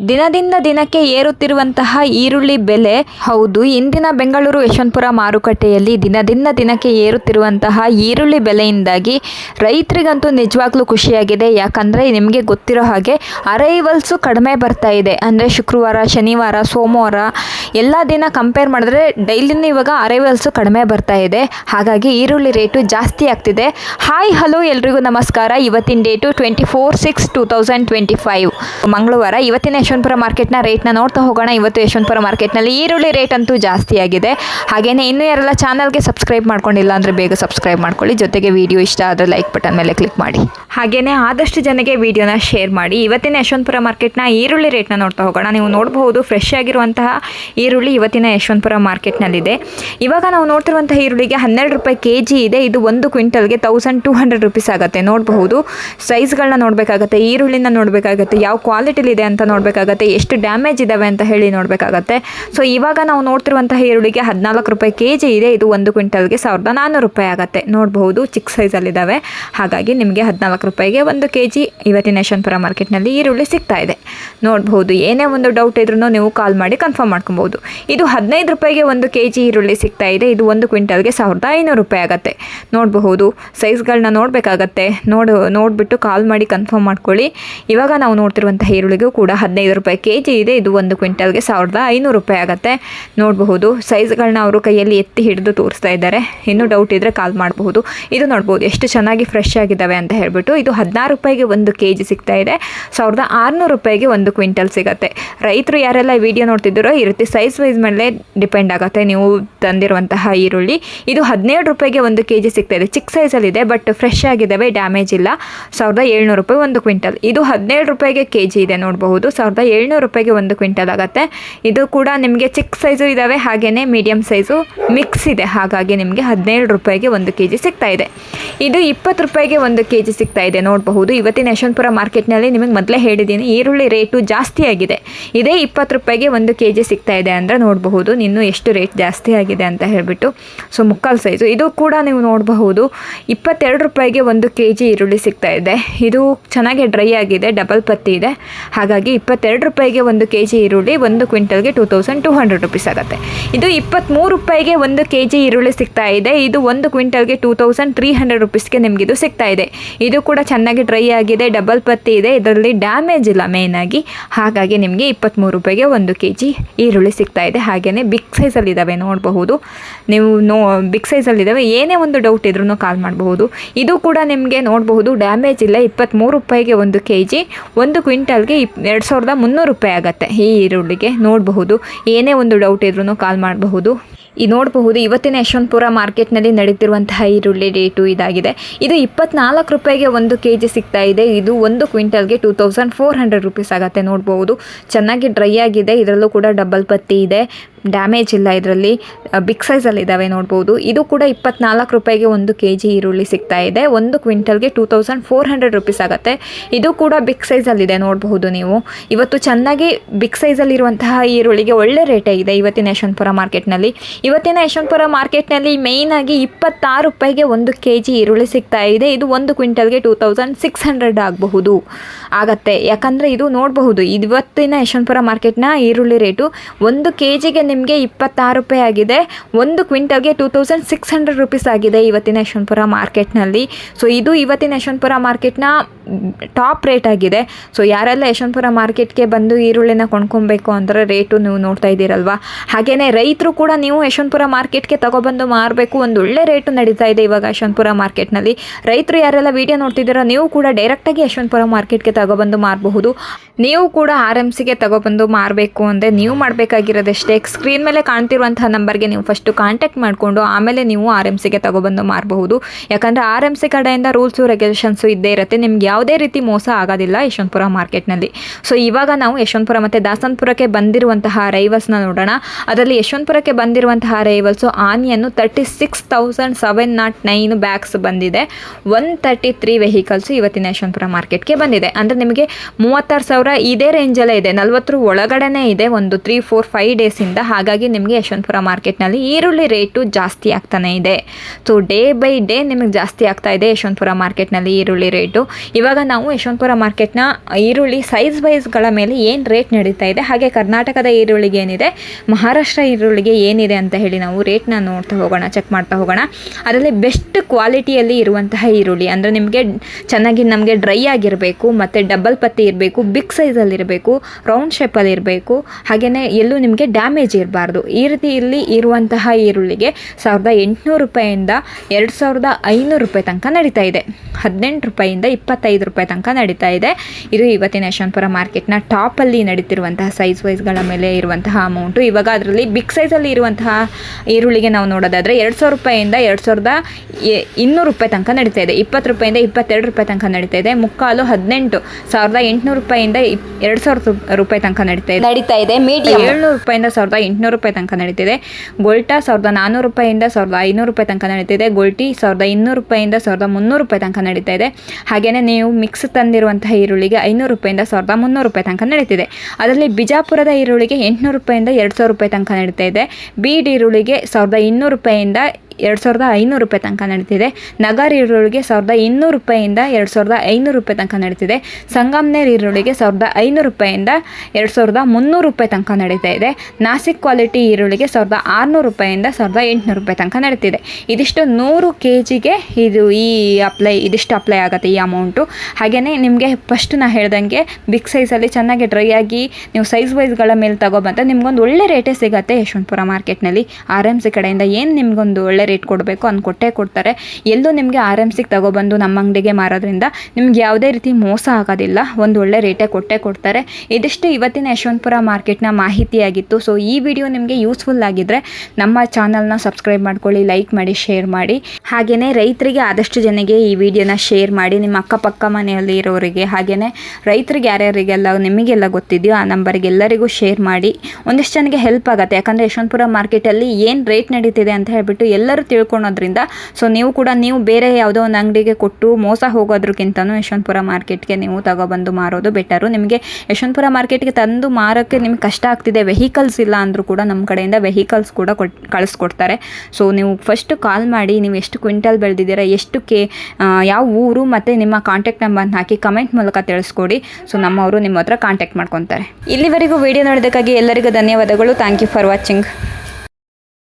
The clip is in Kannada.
ದಿನದಿಂದ ದಿನಕ್ಕೆ ಏರುತ್ತಿರುವಂತಹ ಈರುಳ್ಳಿ ಬೆಲೆ, ಹೌದು, ಇಂದಿನ ಬೆಂಗಳೂರು ಯಶವಂತಪುರ ಮಾರುಕಟ್ಟೆಯಲ್ಲಿ ದಿನದಿಂದ ದಿನಕ್ಕೆ ಏರುತ್ತಿರುವಂತಹ ಈರುಳ್ಳಿ ಬೆಲೆಯಿಂದಾಗಿ ರೈತರಿಗಂತೂ ನಿಜವಾಗ್ಲೂ ಖುಷಿಯಾಗಿದೆ. ಯಾಕಂದರೆ ನಿಮಗೆ ಗೊತ್ತಿರೋ ಹಾಗೆ ಅರೈವಲ್ಸು ಕಡಿಮೆ ಬರ್ತಾ ಇದೆ. ಅಂದರೆ ಶುಕ್ರವಾರ, ಶನಿವಾರ, ಸೋಮವಾರ ಎಲ್ಲ ದಿನ ಕಂಪೇರ್ ಮಾಡಿದ್ರೆ ಡೈಲಿನೂ ಇವಾಗ ಅರೈವಲ್ಸು ಕಡಿಮೆ ಬರ್ತಾ ಇದೆ. ಹಾಗಾಗಿ ಈರುಳ್ಳಿ ರೇಟು ಜಾಸ್ತಿ ಆಗ್ತಿದೆ. ಹಾಯ್ ಹಲೋ ಎಲ್ರಿಗೂ ನಮಸ್ಕಾರ. ಇವತ್ತಿನ date twenty four six two thousand twenty five ಮಂಗಳವಾರ, ಇವತ್ತಿನ ಯಶವಂತಪುರ ಮಾರ್ಕೆಟ್ನ ರೇಟ್ನ ನೋಡ್ತಾ ಹೋಗೋಣ. ಇವತ್ತು ಯಶವಂತಪುರ ಮಾರ್ಕೆಟ್ನಲ್ಲಿ ಈರುಳ್ಳಿ ರೇಟ್ ಅಂತೂ ಜಾಸ್ತಿ ಆಗಿದೆ. ಹಾಗೆಯೇ ಇನ್ನೂ ಯಾರೆಲ್ಲ ಚಾನಲ್ಗೆ ಸಬ್ಸ್ಕ್ರೈಬ್ ಮಾಡ್ಕೊಂಡಿಲ್ಲ ಅಂದರೆ ಬೇಗ ಸಬ್ಸ್ಕ್ರೈಬ್ ಮಾಡ್ಕೊಳ್ಳಿ. ಜೊತೆಗೆ ವಿಡಿಯೋ ಇಷ್ಟ ಆದರೆ ಲೈಕ್ ಬಟನ್ ಮೇಲೆ ಕ್ಲಿಕ್ ಮಾಡಿ. ಹಾಗೆಯೇ ಆದಷ್ಟು ಜನಕ್ಕೆ ವಿಡಿಯೋನ ಶೇರ್ ಮಾಡಿ. ಇವತ್ತಿನ ಯಶವಂತಪುರ ಮಾರ್ಕೆಟ್ನ ಈರುಳ್ಳಿ ರೇಟ್ನ ನೋಡ್ತಾ ಹೋಗೋಣ. ನೀವು ನೋಡಬಹುದು ಫ್ರೆಶ್ ಆಗಿರುವಂತಹ ಈರುಳ್ಳಿ ಇವತ್ತಿನ ಯಶವಂತಪುರ ಮಾರ್ಕೆಟ್ನಲ್ಲಿದೆ. ಇವಾಗ ನಾವು ನೋಡ್ತಿರುವಂಥ ಈರುಳ್ಳಿಗೆ ಹನ್ನೆರಡು ರೂಪಾಯಿ ಕೆ ಜಿ ಇದೆ. ಇದು ಒಂದು ಕ್ವಿಂಟಲ್ಗೆ ತೌಸಂಡ್ ಟೂ ಹಂಡ್ರೆಡ್ ರುಪೀಸ್ ಆಗುತ್ತೆ. ನೋಡಬಹುದು. ಸೈಜ್ಗಳನ್ನ ನೋಡಬೇಕಾಗತ್ತೆ. ಈರುಳ್ಳಿನ ನೋಡಬೇಕಾಗತ್ತೆ. ಯಾವ ಕ್ವಾಲಿಟಿಲಿದೆ ಅಂತ ನೋಡಬೇಕಾಗತ್ತೆ. ಎಷ್ಟು ಡ್ಯಾಮೇಜ್ ಇದಾವೆ ಅಂತ ಹೇಳಿ ನೋಡಬೇಕಾಗತ್ತೆ. ಸೊ ಇವಾಗ ನಾವು ನೋಡ್ತಿರುವಂತಹ ಈರುಳ್ಳಿಗೆ ಹದಿನಾಲ್ಕು ರೂಪಾಯಿ ಕೆ ಜಿ ಇದೆ. ಇದು ಒಂದು ಕ್ವಿಂಟಲ್ಗೆ ಸಾವಿರದ ನಾನ್ನೂರು ರೂಪಾಯಿ ಆಗುತ್ತೆ. ನೋಡಬಹುದು. ಚಿಕ್ಕ ಸೈಜಲ್ಲಿದ್ದಾವೆ ಹಾಗಾಗಿ ನಿಮಗೆ ಹದಿನಾಲ್ಕು ರೂಪಾಯಿಗೆ ಒಂದು ಕೆ ಜಿ ಇವತ್ತಿನ ಯಶವಂತಪುರ ಮಾರ್ಕೆಟ್ನಲ್ಲಿ ಈರುಳ್ಳಿ ಸಿಗ್ತಾ ಇದೆ. ನೋಡಬಹುದು. ಏನೇ ಒಂದು ಡೌಟ್ ಇದ್ರೂ ನೀವು ಕಾಲ್ ಮಾಡಿ ಕನ್ಫರ್ಮ್ ಮಾಡ್ಕೊಬೋದು. ಇದು ಹದಿನೈದು ರೂಪಾಯಿಗೆ ಒಂದು ಕೆ ಜಿ ಈರುಳ್ಳಿ ಸಿಗ್ತಾ ಇದೆ. ಇದು ಒಂದು ಕ್ವಿಂಟಲ್ಗೆ ಸಾವಿರದ ಐನೂರು ರೂಪಾಯಿ ಆಗುತ್ತೆ. ನೋಡಬಹುದು ಸೈಜ್ಗಳನ್ನ ನೋಡಬೇಕಾಗತ್ತೆ. ನೋಡು, ನೋಡಿಬಿಟ್ಟು ಕಾಲ್ ಮಾಡಿ ಕನ್ಫರ್ಮ್ ಮಾಡ್ಕೊಳ್ಳಿ. ಇವಾಗ ನಾವು ನೋಡ್ತಿರುವಂತಹ ಈರುಳ್ಳಿಗೂ ಕೂಡ ಹದಿನೈದು ರೂಪಾಯಿ ಕೆ ಜಿ ಇದೆ. ಇದು ಒಂದು ಕ್ವಿಂಟಲ್ಗೆ ಸಾವಿರದ ಐನೂರು ರೂಪಾಯಿ ಆಗುತ್ತೆ. ನೋಡಬಹುದು ಸೈಜ್ಗಳನ್ನ ಅವರು ಕೈಯಲ್ಲಿ ಎತ್ತಿ ಹಿಡಿದು ತೋರಿಸ್ತಾ ಇದ್ದಾರೆ. ಇನ್ನೂ ಡೌಟ್ ಇದ್ದರೆ ಕಾಲ್ ಮಾಡಬಹುದು. ಇದು ನೋಡ್ಬೋದು ಎಷ್ಟು ಚೆನ್ನಾಗಿ ಫ್ರೆಶ್ ಆಗಿದ್ದಾವೆ ಅಂತ ಹೇಳ್ಬಿಟ್ಟು ಇದು ಹದಿನಾರು ರೂಪಾಯಿಗೆ ಒಂದು ಕೆ ಜಿ ಸಿಗ್ತಾ ಇದೆ. ಸಾವಿರದ ಆರುನೂರು ರೂಪಾಯಿಗೆ ಒಂದು ಕ್ವಿಂಟಲ್ ಸಿಗುತ್ತೆ. ರೈತರು ಯಾರೆಲ್ಲ ವಿಡಿಯೋ ನೋಡ್ತಿದ್ದೀರೋ ಈ ರೀತಿ ಸೈಜ್ ವೈಸ್ ಮೇಲೆ ಡಿಪೆಂಡ್ ಆಗುತ್ತೆ. ನೀವು ತಂದಿರುವಂತಹ ಈರುಳ್ಳಿ. ಇದು ಹದಿನೇಳು ರೂಪಾಯಿಗೆ ಒಂದು ಕೆ ಜಿ ಸಿಗ್ತಾ ಇದೆ. ಚಿಕ್ಕ ಸೈಜಲ್ಲಿದೆ ಬಟ್ ಫ್ರೆಶ್ ಆಗಿದ್ದಾವೆ ಡ್ಯಾಮೇಜ್ ಇಲ್ಲ. ಸಾವಿರದ ಏಳ್ನೂರು ರೂಪಾಯಿ ಒಂದು ಕ್ವಿಂಟಲ್. ಇದು ಹದಿನೇಳು ರೂಪಾಯಿಗೆ ಕೆ ಜಿ ಇದೆ ನೋಡಬಹುದು. ಸಾವಿರದ ಏಳ್ನೂರು ರೂಪಾಯಿಗೆ ಒಂದು ಕ್ವಿಂಟಲ್ ಆಗುತ್ತೆ. ಇದು ಕೂಡ ನಿಮಗೆ ಚಿಕ್ಕ ಸೈಜು ಇದ್ದಾವೆ ಹಾಗೆಯೇ ಮೀಡಿಯಮ್ ಸೈಜು ಮಿಕ್ಸ್ ಇದೆ. ಹಾಗಾಗಿ ನಿಮಗೆ ಹದಿನೇಳು ರೂಪಾಯಿಗೆ ಒಂದು ಕೆ ಜಿ ಸಿಗ್ತಾ ಇದೆ. ಇದು ಇಪ್ಪತ್ತು ರೂಪಾಯಿಗೆ ಒಂದು ಕೆ ಜಿ ಸಿಗ್ತಾ ಇದೆ ನೋಡಬಹುದು. ಇವತ್ತಿನ ಯಶವಂತಪುರ ಮಾರ್ಕೆಟ್ನಲ್ಲಿ ನಿಮಗೆ ಮೊದಲೇ ಹೇಳಿದ್ದೀನಿ, ಈರುಳ್ಳಿ ರೇಟು ಜಾಸ್ತಿ ಆಗಿದೆ. ಇದೇ ಇಪ್ಪತ್ತು ರೂಪಾಯಿಗೆ ಒಂದು ಕೆ ಜಿ ಸಿಗ್ತಾ ಅಂದರೆ ನೋಡಬಹುದು. ಇನ್ನು ಎಷ್ಟು ರೇಟ್ ಜಾಸ್ತಿ ಆಗಿದೆ ಅಂತ ಹೇಳಿಬಿಟ್ಟು. ಸೊ ಮುಕ್ಕಾಲು ಸೈಜು ಇದು ಕೂಡ ನೀವು ನೋಡಬಹುದು. ಇಪ್ಪತ್ತೆರಡು ರೂಪಾಯಿಗೆ ಒಂದು ಕೆ ಜಿ ಈರುಳ್ಳಿ ಸಿಗ್ತಾ ಇದೆ. ಇದು ಚೆನ್ನಾಗಿ ಡ್ರೈ ಆಗಿದೆ ಡಬಲ್ ಪತ್ತಿ ಇದೆ. ಹಾಗಾಗಿ ಇಪ್ಪತ್ತೆರಡು ರೂಪಾಯಿಗೆ ಒಂದು ಕೆ ಜಿ ಈರುಳ್ಳಿ ಒಂದು ಕ್ವಿಂಟಲ್ಗೆ two thousand two hundred rupees ಆಗುತ್ತೆ. ಇದು ಇಪ್ಪತ್ತ್ಮೂರು ರೂಪಾಯಿಗೆ ಒಂದು ಕೆ ಜಿ ಈರುಳ್ಳಿ ಸಿಗ್ತಾ ಇದೆ. ಇದು ಒಂದು ಕ್ವಿಂಟಲ್ಗೆ ಟೂ ತೌಸಂಡ್ ತ್ರೀ ಹಂಡ್ರೆಡ್ ರುಪೀಸ್ಗೆ ನಿಮ್ಗೆ ಇದು ಸಿಗ್ತಾ ಇದೆ. ಇದು ಕೂಡ ಚೆನ್ನಾಗಿ ಡ್ರೈ ಆಗಿದೆ ಡಬಲ್ ಪತ್ತಿ ಇದೆ. ಇದರಲ್ಲಿ ಡ್ಯಾಮೇಜ್ ಇಲ್ಲ ಮೇಯ್ನಾಗಿ ಹಾಗಾಗಿ ನಿಮಗೆ ಇಪ್ಪತ್ತ್ಮೂರು ರೂಪಾಯಿಗೆ ಒಂದು ಕೆ ಜಿ ಈರುಳ್ಳಿ ಸಿಗ್ತಾ ಇದೆ. ಹಾಗೆಯೇ ಬಿಗ್ ಸೈಜಲ್ಲಿದ್ದಾವೆ ನೋಡಬಹುದು. ನೀವು ನೋ ಬಿಗ್ ಸೈಜಲ್ಲಿದ್ದಾವೆ ಏನೇ ಒಂದು ಡೌಟ್ ಇದ್ರೂ ಕಾಲ್ ಮಾಡಬಹುದು. ಇದು ಕೂಡ ನಿಮಗೆ ನೋಡಬಹುದು ಡ್ಯಾಮೇಜ್ ಇಲ್ಲ. ಇಪ್ಪತ್ತ್ಮೂರು ರೂಪಾಯಿಗೆ ಒಂದು ಕೆ ಜಿ ಒಂದು ಕ್ವಿಂಟಲ್ಗೆ ಇಪ್, ಎರಡು ಸಾವಿರದ ಮುನ್ನೂರು ರೂಪಾಯಿ ಆಗುತ್ತೆ ಈ ಈರುಳ್ಳಿಗೆ. ನೋಡಬಹುದು. ಏನೇ ಒಂದು ಡೌಟ್ ಇದ್ರೂ ಕಾಲ್ ಮಾಡಬಹುದು. ಈ ನೋಡಬಹುದು, ಇವತ್ತಿನ ಯಶವಂತಪುರ ಮಾರ್ಕೆಟ್ನಲ್ಲಿ ನಡೀತಿರುವಂತಹ ಈರುಳ್ಳಿ ರೇಟು ಇದಾಗಿದೆ. ಇದು ಇಪ್ಪತ್ನಾಲ್ಕು ರೂಪಾಯಿಗೆ ಒಂದು ಕೆ ಜಿ ಸಿಗ್ತಾ ಇದೆ. ಇದು ಒಂದು ಕ್ವಿಂಟಲ್ಗೆ two thousand four hundred rupees ಆಗುತ್ತೆ. ನೋಡ್ಬೋದು ಚೆನ್ನಾಗಿ ಡ್ರೈ ಆಗಿದೆ. ಇದರಲ್ಲೂ ಕೂಡ ಡಬಲ್ ಪತ್ತಿ ಇದೆ. ಡ್ಯಾಮೇಜ್ ಇಲ್ಲ ಇದರಲ್ಲಿ ಬಿಗ್ ಸೈಜಲ್ಲಿ ಇದ್ದಾವೆ ನೋಡ್ಬೋದು. ಇದು ಕೂಡ ಇಪ್ಪತ್ನಾಲ್ಕು ರೂಪಾಯಿಗೆ ಒಂದು ಕೆ ಜಿ ಈರುಳ್ಳಿ ಸಿಗ್ತಾ ಇದೆ. ಒಂದು ಕ್ವಿಂಟಲ್ಗೆ two thousand four hundred rupees ಆಗುತ್ತೆ. ಇದು ಕೂಡ ಬಿಗ್ ಸೈಜಲ್ಲಿದೆ ನೋಡಬಹುದು ನೀವು. ಇವತ್ತು ಚೆನ್ನಾಗಿ ಬಿಗ್ ಸೈಜಲ್ಲಿರುವಂತಹ ಈರುಳ್ಳಿಗೆ ಒಳ್ಳೆ ರೇಟೇ ಇದೆ ಇವತ್ತಿನ ಯಶವಂತಪುರ ಮಾರ್ಕೆಟ್ನಲ್ಲಿ. ಇವತ್ತಿನ ಯಶವಂತಪುರ ಮಾರ್ಕೆಟ್ನಲ್ಲಿ ಮೇಯ್ನಾಗಿ ಇಪ್ಪತ್ತಾರು ರೂಪಾಯಿಗೆ ಒಂದು ಕೆ ಜಿ ಈರುಳ್ಳಿ ಸಿಗ್ತಾ ಇದೆ. ಇದು ಒಂದು ಕ್ವಿಂಟಲ್ಗೆ ಟೂ ತೌಸಂಡ್ ಸಿಕ್ಸ್ ಹಂಡ್ರೆಡ್ ಆಗಬಹುದು. ಆಗತ್ತೆ. ಯಾಕಂದರೆ ಇದು ನೋಡಬಹುದು, ಇವತ್ತಿನ ಯಶವಂತಪುರ ಮಾರ್ಕೆಟ್ನ ಈರುಳ್ಳಿ ರೇಟು ಒಂದು ಕೆ ಜಿಗೆ ನಿಮಗೆ ಇಪ್ಪತ್ತಾರು ರೂಪಾಯಿ ಆಗಿದೆ. ಒಂದು ಕ್ವಿಂಟಲ್ಗೆ two thousand six hundred rupees ಆಗಿದೆ ಇವತ್ತಿನ ಯಶವಂತಪುರ ಮಾರ್ಕೆಟ್ನಲ್ಲಿ. ಸೊ ಇದು ಇವತ್ತಿನ ಯಶವಂತಪುರ ಮಾರ್ಕೆಟ್ನ ಟಾಪ್ ರೇಟ್ ಆಗಿದೆ. ಸೊ ಯಾರೆಲ್ಲ ಯಶವಂತಪುರ ಮಾರ್ಕೆಟ್ಗೆ ಬಂದು ಈರುಳ್ಳಿನ ಕೊಂಡ್ಕೊಬೇಕು ಅಂದರೆ ರೇಟು ನೀವು ನೋಡ್ತಾ ಇದ್ದೀರಲ್ವಾ? ಹಾಗೆಯೇ ರೈತರು ಕೂಡ ನೀವು ಯಶವಂತಪುರ ಮಾರ್ಕೆಟ್ಗೆ ತಗೊಬಂದು ಮಾರಬೇಕು, ಒಂದು ಒಳ್ಳೆ ರೇಟು ನಡೀತಾ ಇದೆ ಇವಾಗ ಯಶವಂತಪುರ ಮಾರ್ಕೆಟ್ನಲ್ಲಿ. ರೈತರು ಯಾರೆಲ್ಲ ವಿಡಿಯೋ ನೋಡ್ತಿದ್ದೀರೋ, ನೀವು ಕೂಡ ಡೈರೆಕ್ಟಾಗಿ ಯಶವಂತಪುರ ಮಾರ್ಕೆಟ್ಗೆ ತಗೊಬಂದು ಮಾರಬಹುದು. ನೀವು ಕೂಡ ಆರ್ ಎಂ ಸಿಗೆ ತಗೊಬಂದು ಮಾರಬೇಕು ಅಂದರೆ ನೀವು ಮಾಡಬೇಕಾಗಿರೋದಷ್ಟೇ. ಸ್ಕ್ರೀನ್ ಮೇಲೆ ಕಾಣ್ತಿರುವಂತಹ ನಂಬರ್ಗೆ ನೀವು ಫಸ್ಟು ಕಾಂಟ್ಯಾಕ್ಟ್ ಮಾಡಿಕೊಂಡು ಆಮೇಲೆ ನೀವು ಆರ್ ಎಂ ಸಿಗೆ ತಗೊಬಂದು ಮಾರಬಹುದು. ಯಾಕಂದರೆ ಆರ್ ಎಂ ಸಿ ಕಡೆಯಿಂದ ರೂಲ್ಸು ರೆಗ್ಯುಲೇಷನ್ಸು ಇದ್ದೇ ಇರುತ್ತೆ. ನಿಮ್ಗೆ ಯಾವುದೇ ರೀತಿ ಮೋಸ ಆಗೋದಿಲ್ಲ ಯಶವಂತಪುರ ಮಾರ್ಕೆಟ್ನಲ್ಲಿ ಸೊ ಇವಾಗ ನಾವು ಯಶವಂತಪುರ ಮತ್ತು ದಾಸನಪುರಕ್ಕೆ ಬಂದಿರುವಂತಹ ರೈವಲ್ಸ್ನ ನೋಡೋಣ. ಅದರಲ್ಲಿ ಯಶವಂತಪುರಕ್ಕೆ ಬಂದಿರುವಂತಹ arrivals onion thirty six thousand seven nought nine bags ಬಂದಿದೆ. ಒನ್ ತರ್ಟಿ ತ್ರೀ ವೆಹಿಕಲ್ಸು ಇವತ್ತಿನ ಯಶವಂತಪುರ ಮಾರ್ಕೆಟ್ಗೆ ಬಂದಿದೆ. ಅಂದರೆ ನಿಮಗೆ ಮೂವತ್ತಾರು ಸಾವಿರ ಇದೇ ರೇಂಜಲ್ಲೇ ಇದೆ. ನಲ್ವತ್ತರ ಒಳಗಡೆನೇ ಇದೆ. ಒಂದು ತ್ರೀ ಫೋರ್ ಫೈವ್ ಡೇಸಿಂದ ಹಾಗಾಗಿ ನಿಮಗೆ ಯಶವಂತಪುರ ಮಾರ್ಕೆಟ್ನಲ್ಲಿ ಈರುಳ್ಳಿ ರೇಟು ಜಾಸ್ತಿ ಆಗ್ತಾನೆ ಇದೆ. ಸೊ ಡೇ ಬೈ ಡೇ ನಿಮಗೆ ಜಾಸ್ತಿ ಆಗ್ತಾ ಇದೆ ಯಶವಂತಪುರ ಮಾರ್ಕೆಟ್ನಲ್ಲಿ ಈರುಳ್ಳಿ ರೇಟು. ಇವಾಗ ನಾವು ಯಶವಂತಪುರ ಮಾರ್ಕೆಟ್ನ ಈರುಳ್ಳಿ ಸೈಜ್ ವೈಸ್ಗಳ ಮೇಲೆ ಏನು ರೇಟ್ ನಡೀತಾ ಇದೆ, ಹಾಗೆ ಕರ್ನಾಟಕದ ಈರುಳ್ಳಿಗೆ ಏನಿದೆ, ಮಹಾರಾಷ್ಟ್ರ ಈರುಳ್ಳಿಗೆ ಏನಿದೆ ಅಂತ ಹೇಳಿ ನಾವು ರೇಟ್ನ ನೋಡ್ತಾ ಹೋಗೋಣ ಚೆಕ್ ಮಾಡ್ತಾ ಹೋಗೋಣ. ಅದರಲ್ಲಿ ಬೆಸ್ಟ್ ಕ್ವಾಲಿಟಿಯಲ್ಲಿ ಇರುವಂತಹ ಈರುಳ್ಳಿ, ಅಂದರೆ ನಿಮಗೆ ಚೆನ್ನಾಗಿ ನಮಗೆ ಡ್ರೈ ಆಗಿರಬೇಕು, ಮತ್ತು ಡಬಲ್ ಪತ್ತಿ ಇರಬೇಕು ಬಿಗ್ ಸೈಜಲ್ಲಿ ಇರಬೇಕು ರೌಂಡ್ ಶೇಪಲ್ಲಿ ಇರಬೇಕು ಹಾಗೆಯೇ ಎಲ್ಲೂ ನಿಮಗೆ ಡ್ಯಾಮೇಜ್ ಇರಬಾರ್ದು ಈ ರೀತಿ ಇಲ್ಲಿ ಇರುವಂತಹ ಈರುಳ್ಳಿಗೆ ಸಾವಿರದ ಎಂಟುನೂರು ರೂಪಾಯಿಂದ ಎರಡು ಸಾವಿರದ ಐನೂರು ರೂಪಾಯಿ ತನಕ ನಡೀತಾ ಇದೆ. ಹದಿನೆಂಟು ರೂಪಾಯಿಂದ ಇಪ್ಪತ್ತೈದು ರೂಪಾಯಿ ತನಕ ನಡೀತಾ ಇದೆ. ಇದು ಇವತ್ತಿನ ಯಶವಂತಪುರ ಮಾರ್ಕೆಟ್ನ ಟಾಪಲ್ಲಿ ನಡೀತಿರುವಂತಹ ಸೈಜ್ ವೈಸ್ಗಳ ಮೇಲೆ ಇರುವಂತಹ ಅಮೌಂಟು ಇವಾಗ ಅದರಲ್ಲಿ ಬಿಗ್ ಸೈಜಲ್ಲಿ ಇರುವಂತಹ ಈರುಳ್ಳಿಗೆ ನಾವು ನೋಡೋದಾದರೆ ಎರಡು ಸಾವಿರ ರೂಪಾಯಿಂದ ಎರಡು ಸಾವಿರದ ಇನ್ನೂರು ರೂಪಾಯಿ ತನಕ ನಡೀತಾ ಇದೆ. ಇಪ್ಪತ್ತು ರೂಪಾಯಿಂದ ಇಪ್ಪತ್ತೆರಡು ರೂಪಾಯಿ ತನಕ ನಡೀತಾ ಇದೆ. ಮುಕ್ಕಾಲು ಹದಿನೆಂಟು ಸಾವಿರದ ಎಂಟುನೂರು ರೂಪಾಯಿಂದ ಎರಡು ಸಾವಿರ ರೂಪಾಯಿ ತನಕ ನಡೀತಾ ಇದೆ. ನಡೀತಾ ಇದೆ. ಮೀಡಿಯಂ ಏಳ್ನೂರು ರೂಪಾಯಿಂದ ಸಾವಿರದ ಎಂಟುನೂರು ರೂಪಾಯಿ ತನಕ ನಡೀತಿದೆ. ಗೋಲ್ಟಾ ಸಾವಿರದ ನಾನ್ನೂರು ರೂಪಾಯಿಂದ ಸಾವಿರದ ಐನೂರು ರೂಪಾಯಿ ತನಕ ನಡೀತಿದೆ. ಗೋಲ್ಟಿ ಸಾವಿರದ ಇನ್ನೂರು ರೂಪಾಯಿಂದ ಸಾವಿರದ ಮುನ್ನೂರು ರೂಪಾಯಿ ತನಕ ನಡೀತಾ ಇದೆ. ಹಾಗೆಯೇ ನೀವು ಮಿಕ್ಸ್ ತಂದಿರುವಂತಹ ಈರುಳ್ಳಿಗೆ ಐನೂರು ರೂಪಾಯಿಂದ ಸಾವಿರದ ಮುನ್ನೂರು ರೂಪಾಯಿ ತನಕ ನಡೀತಿದೆ. ಅದರಲ್ಲಿ ಬಿಜಾಪುರದ ಈರುಳ್ಳಿಗೆ ಎಂಟುನೂರು ರೂಪಾಯಿಂದ ಎರಡು ಸಾವಿರ ರೂಪಾಯಿ ತನಕ ನಡೀತಾ ಇದೆ. ಬೀಡ್ ಈರುಳ್ಳಿಗೆ ಸಾವಿರದ ಇನ್ನೂರು ರೂಪಾಯಿಂದ ಎರಡು ಸಾವಿರದ ಐನೂರು ರೂಪಾಯಿ ತನಕ ನಡೀತಿದೆ. ನಗರ್ ಈರುಳ್ಳಿಗೆ ಸಾವಿರದ ಇನ್ನೂರು ರೂಪಾಯಿಂದ ಎರಡು ಸಾವಿರದ ಐನೂರು ರೂಪಾಯಿ ತನಕ ನಡೀತಿದೆ. ಸಂಗಮ್ನೇರ್ ಈರುಳ್ಳಿಗೆ ಸಾವಿರದ ಐನೂರು ರೂಪಾಯಿಂದ ಎರಡು ಸಾವಿರದ ಮುನ್ನೂರು ರೂಪಾಯಿ ತನಕ ನಡೀತಾ ಇದೆ. ನಾಸಿಕ್ ಕ್ವಾಲಿಟಿ ಈರುಳ್ಳಿಗೆ ಸಾವಿರದ ಆರುನೂರು ರೂಪಾಯಿಂದ ಸಾವಿರದ ಎಂಟುನೂರು ರೂಪಾಯಿ ತನಕ ನಡೀತಿದೆ. ಇದಿಷ್ಟು ನೂರು ಕೆ ಜಿಗೆ ಇದು ಈ ಅಪ್ಲೈ ಇದಿಷ್ಟು ಅಪ್ಲೈ ಆಗುತ್ತೆ ಈ ಅಮೌಂಟು ಹಾಗೆಯೇ ನಿಮಗೆ ಫಸ್ಟ್ ನಾನು ಹೇಳ್ದಂಗೆ ಬಿಗ್ ಸೈಜಲ್ಲಿ ಚೆನ್ನಾಗಿ ಡ್ರೈ ಆಗಿ ನೀವು ಸೈಜ್ ವೈಸ್ಗಳ ಮೇಲೆ ತಗೊಬಂತ ನಿಮ್ಗೊಂದು ಒಳ್ಳೆ ರೇಟೇ ಸಿಗುತ್ತೆ ಯಶವಂತಪುರ ಮಾರ್ಕೆಟ್ನಲ್ಲಿ ಆರ್ ಎಂ ಸಿ ಕಡೆಯಿಂದ ಏನು ನಿಮಗೊಂದು ಒಳ್ಳೆ ರೇಟ್ ಕೊಡಬೇಕು ಅನ್ನು ಕೊಟ್ಟೇ ಕೊಡ್ತಾರೆ. ಎಲ್ಲೂ ನಿಮಗೆ ಆರ್ ಎಂ ಸಿಗೆ ತಗೊಬಂದು ನಮ್ಮ ಅಂಗಡಿಗೆ ಮಾರೋದ್ರಿಂದ ನಿಮ್ಗೆ ಯಾವುದೇ ರೀತಿ ಮೋಸ ಆಗೋದಿಲ್ಲ. ಒಂದು ಒಳ್ಳೆ ರೇಟೇ ಕೊಟ್ಟೇ ಕೊಡ್ತಾರೆ. ಇದಿಷ್ಟು ಇವತ್ತಿನ ಯಶವಂತಪುರ ಮಾರ್ಕೆಟ್ನ ಮಾಹಿತಿಯಾಗಿತ್ತು. ಸೊ ಈ ವಿಡಿಯೋ ನಿಮಗೆ ಯೂಸ್ಫುಲ್ ಆಗಿದ್ದರೆ ನಮ್ಮ ಚಾನಲ್ನ ಸಬ್ಸ್ಕ್ರೈಬ್ ಮಾಡ್ಕೊಳ್ಳಿ, ಲೈಕ್ ಮಾಡಿ, ಶೇರ್ ಮಾಡಿ. ಹಾಗೆಯೇ ರೈತರಿಗೆ ಆದಷ್ಟು ಜನಗೆ ಈ ವಿಡಿಯೋನ ಶೇರ್ ಮಾಡಿ. ನಿಮ್ಮ ಅಕ್ಕಪಕ್ಕ ಮನೆಯಲ್ಲಿ ಇರೋರಿಗೆ ಹಾಗೆಯೇ ರೈತರಿಗೆ ಯಾರ್ಯಾರಿಗೆಲ್ಲ ನಿಮಗೆಲ್ಲ ಗೊತ್ತಿದೆಯೋ ಆ ನಂಬರ್ಗೆ ಎಲ್ಲರಿಗೂ ಶೇರ್ ಮಾಡಿ. ಒಂದಿಷ್ಟು ಜನಕ್ಕೆ ಹೆಲ್ಪ್ ಆಗುತ್ತೆ. ಯಾಕಂದರೆ ಯಶವಂತಪುರ ಮಾರ್ಕೆಟಲ್ಲಿ ಏನು ರೇಟ್ ನಡೀತಿದೆ ಅಂತ ಹೇಳ್ಬಿಟ್ಟು ಎಲ್ಲರೂ ತಿಳ್ಕೊಳೋದ್ರಿಂದ ಸೊ ನೀವು ಕೂಡ ನೀವು ಬೇರೆ ಯಾವುದೋ ಒಂದು ಅಂಗಡಿಗೆ ಕೊಟ್ಟು ಮೋಸ ಹೋಗೋದ್ರಕ್ಕಿಂತನೂ ಯಶವಂತಪುರ ಮಾರ್ಕೆಟ್ಗೆ ನೀವು ತಗೊಬಂದು ಮಾರೋದು ಬೆಟರು. ನಿಮಗೆ ಯಶವಂತಪುರ ಮಾರ್ಕೆಟ್ಗೆ ತಂದು ಮಾರೋಕ್ಕೆ ನಿಮ್ಗೆ ಕಷ್ಟ ಆಗ್ತಿದೆ ವೆಹಿಕಲ್ಸ್ ಇಲ್ಲ ಅಂದರೂ ಕೂಡ ನಮ್ಮ ಕಡೆಯಿಂದ ವೆಹಿಕಲ್ಸ್ ಕೂಡ ಕೊಟ್, ಕಳಿಸ್ಕೊಡ್ತಾರೆ. ಸೊ ನೀವು ಫಸ್ಟ್ ಕಾಲ್ ಮಾಡಿ, ನೀವು ಎಷ್ಟು ಕ್ವಿಂಟಲ್ ಬೆಳೆದಿದ್ದೀರಾ, ಎಷ್ಟು ಕೆ ಯಾವ ಊರು ಮತ್ತು ನಿಮ್ಮ ಕಾಂಟ್ಯಾಕ್ಟ್ ನಂಬರ್ನ ಹಾಕಿ ಕಮೆಂಟ್ ಮೂಲಕ ತಿಳಿಸ್ಕೊಡಿ. ಸೊ ನಮ್ಮವರು ನಿಮ್ಮ ಹತ್ರ ಕಾಂಟ್ಯಾಕ್ಟ್ ಮಾಡ್ಕೊತಾರೆ. ಇಲ್ಲಿವರೆಗೂ ವಿಡಿಯೋ ನೋಡೋದಕ್ಕಾಗಿ ಎಲ್ಲರಿಗೂ ಧನ್ಯವಾದಗಳು. Thank you for watching